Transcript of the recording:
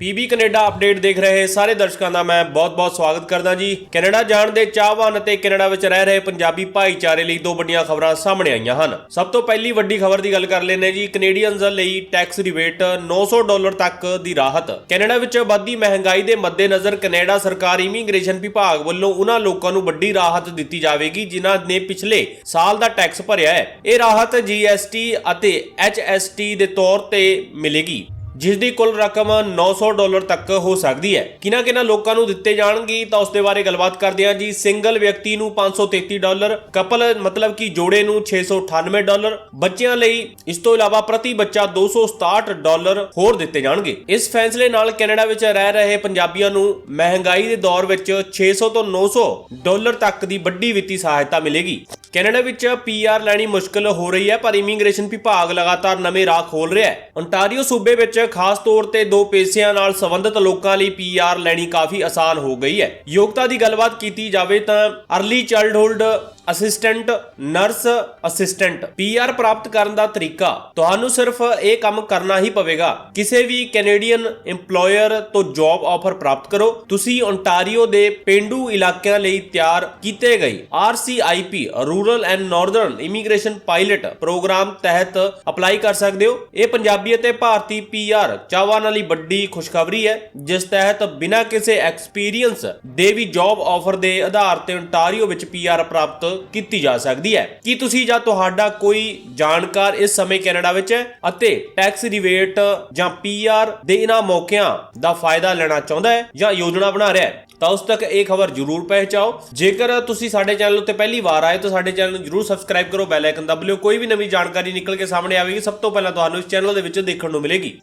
PB Canada update ਦੇਖ ਰਹੇ ਸਾਰੇ ਦਰਸ਼ਕਾਂ ਦਾ ਮੈਂ ਬਹੁਤ-ਬਹੁਤ ਸਵਾਗਤ ਕਰਦਾ ਜੀ। ਕੈਨੇਡਾ ਜਾਣ ਦੇ ਚਾਹਵਾਨ ਅਤੇ ਕੈਨੇਡਾ ਵਿੱਚ ਰਹਿ ਰਹੇ ਪੰਜਾਬੀ ਭਾਈਚਾਰੇ ਲਈ ਦੋ ਵੱਡੀਆਂ ਖਬਰਾਂ ਸਾਹਮਣੇ ਆਈਆਂ ਹਨ। ਸਭ ਤੋਂ ਪਹਿਲੀ ਵੱਡੀ ਖਬਰ ਦੀ ਗੱਲ ਕਰ ਲੈਂਦੇ ਜੀ। ਕੈਨੇਡੀਅਨਜ਼ ਲਈ ਟੈਕਸ ਰਿਬੇਟ 900 ਡਾਲਰ ਤੱਕ ਦੀ ਰਾਹਤ। ਕੈਨੇਡਾ ਵਿੱਚ ਵੱਧਦੀ ਮਹਿੰਗਾਈ ਦੇ ਮੱਦੇਨਜ਼ਰ ਕੈਨੇਡਾ ਸਰਕਾਰ ਇਮੀਗ੍ਰੇਸ਼ਨ ਵਿਭਾਗ ਵੱਲੋਂ ਉਹਨਾਂ ਲੋਕਾਂ ਨੂੰ ਵੱਡੀ ਰਾਹਤ ਦਿੱਤੀ ਜਾਵੇਗੀ, ਜਿਨ੍ਹਾਂ ਨੇ ਪਿਛਲੇ ਸਾਲ ਦਾ ਟੈਕਸ ਭਰਿਆ ਹੈ। ਇਹ ਰਾਹਤ GST ਅਤੇ HST ਦੇ ਤੌਰ ਤੇ ਮਿਲੇਗੀ। ਜਿਸ ਦੀ ਕੁੱਲ ਰਕਮ 900 ਡਾਲਰ ਤੱਕ ਹੋ ਸਕਦੀ ਹੈ। ਕਿਨਾਂ ਕਿਨਾਂ ਲੋਕਾਂ ਨੂੰ ਦਿੱਤੇ ਜਾਣਗੇ, ਤਾਂ ਉਸ ਦੇ ਬਾਰੇ ਗੱਲਬਾਤ ਕਰਦੇ ਹਾਂ ਜੀ। ਸਿੰਗਲ ਵਿਅਕਤੀ ਨੂੰ 533 ਡਾਲਰ, ਕਪਲ ਮਤਲਬ ਕਿ ਜੋੜੇ ਨੂੰ 698 ਡਾਲਰ, ਬੱਚਿਆਂ ਲਈ ਇਸ ਤੋਂ ਇਲਾਵਾ ਪ੍ਰਤੀ ਬੱਚਾ 267 ਡਾਲਰ ਹੋਰ ਦਿੱਤੇ ਜਾਣਗੇ। ਇਸ ਫੈਸਲੇ ਨਾਲ ਕੈਨੇਡਾ ਵਿੱਚ ਰਹਿ ਰਹੇ ਪੰਜਾਬੀਆਂ ਨੂੰ ਮਹਿੰਗਾਈ ਦੇ ਦੌਰ ਵਿੱਚ 600 ਤੋਂ 900 ਡਾਲਰ ਤੱਕ ਦੀ ਵੱਡੀ ਵਿੱਤੀ ਸਹਾਇਤਾ ਮਿਲੇਗੀ। ਕੈਨੇਡਾ ਵਿੱਚ ਪੀਆਰ ਲੈਣੀ ਮੁਸ਼ਕਲ ਹੋ ਰਹੀ ਹੈ, ਪਰ ਇਮੀਗ੍ਰੇਸ਼ਨ ਵਿਭਾਗ ਲਗਾਤਾਰ ਨਵੇਂ ਰਾਹ ਖੋਲ ਰਿਹਾ ਹੈ। ਓਨਟਾਰੀਓ ਸੂਬੇ ਵਿੱਚ ਖਾਸ ਤੌਰ ਤੇ ਦੋ ਪੇਸ਼ਿਆਂ ਨਾਲ ਸੰਬੰਧਿਤ ਲੋਕਾਂ ਲਈ ਪੀਆਰ ਲੈਣੀ ਕਾਫੀ ਆਸਾਨ ਹੋ ਗਈ ਹੈ। ਯੋਗਤਾ ਦੀ ਗੱਲਬਾਤ ਕੀਤੀ ਜਾਵੇ ਤਾਂ early childhood assistant, nurse, assistant. PR ਪ੍ਰਾਪਤ ਕਰਨ ਦਾ ਤਰੀਕਾ, ਤੁਹਾਨੂੰ ਸਿਰਫ ਇਹ ਕੰਮ ਕਰਨਾ ਹੀ ਪਵੇਗਾ। ਕਿਸੇ ਵੀ ਕੈਨੇਡੀਅਨ EMPLOYER ਤੋਂ ਜੌਬ ਆਫਰ ਪ੍ਰਾਪਤ ਕਰੋ। ਤੁਸੀਂ ontario ਦੇ ਪਿੰਡੂ ਇਲਾਕਿਆਂ ਲਈ ਤਿਆਰ ਕੀਤੇ ਗਏ। RCIP rural and northern immigration pilot programme ਤਹਿਤ ਅਪਲਾਈ ਕਰ ਸਕਦੇ ਹੋ। ਇਹ ਪੰਜਾਬੀ ਅਤੇ ਭਾਰਤੀ ਪੀਆਰ ਚਾਹਵਾਨਾਂ ਲਈ ਵੱਡੀ ਖੁਸ਼ਖਬਰੀ ਹੈ, ਜਿਸ ਤਹਿਤ ਬਿਨਾਂ ਕਿਸੇ ਐਕਸਪੀਰੀਅੰਸ ਦੇ ਵੀ ਜੌਬ ਆਫਰ ਦੇ ਆਧਾਰ ਤੇ ਓਨਟਾਰੀਓ ਵਿੱਚ ਪੀਆਰ ਪ੍ਰਾਪਤ ਕੀਤੀ ਜਾ ਸਕਦੀ ਹੈ। ਕੀ ਤੁਸੀਂ ਜਾਂ ਤੁਹਾਡਾ ਕੋਈ ਜਾਣਕਾਰ ਇਸ ਸਮੇਂ ਕੈਨੇਡਾ ਵਿੱਚ ਹੈ ਅਤੇ ਟੈਕਸ ਰਿਵੇਟ ਜਾਂ ਪੀਆਰ ਦੇ ਇਹਨਾਂ ਮੌਕਿਆਂ ਦਾ ਫਾਇਦਾ ਲੈਣਾ ਚਾਹੁੰਦਾ ਹੈ ਜਾਂ ਯੋਜਨਾ ਬਣਾ ਰਿਹਾ ਹੈ, ਤਾਂ ਉਸ ਤੱਕ ਇਹ ਖਬਰ ਜਰੂਰ ਪਹੁੰਚਾਓ। ਜੇਕਰ ਤੁਸੀਂ ਸਾਡੇ ਚੈਨਲ ਉੱਤੇ ਪਹਿਲੀ ਵਾਰ ਆਏ ਤਾਂ ਸਾਡੇ ਚੈਨਲ ਨੂੰ ਜਰੂਰ ਸਬਸਕ੍ਰਾਈਬ ਕਰੋ, ਬੈਲ ਆਈਕਨ ਦਬ ਲਿਓ। ਕੋਈ ਵੀ ਨਵੀਂ ਜਾਣਕਾਰੀ ਨਿਕਲ ਕੇ ਸਾਹਮਣੇ ਆਵੇਗੀ, ਸਭ ਤੋਂ ਪਹਿਲਾਂ ਤੁਹਾਨੂੰ ਇਸ ਚੈਨਲ ਦੇ ਵਿੱਚ ਦੇਖਣ ਨੂੰ ਮਿਲੇਗੀ।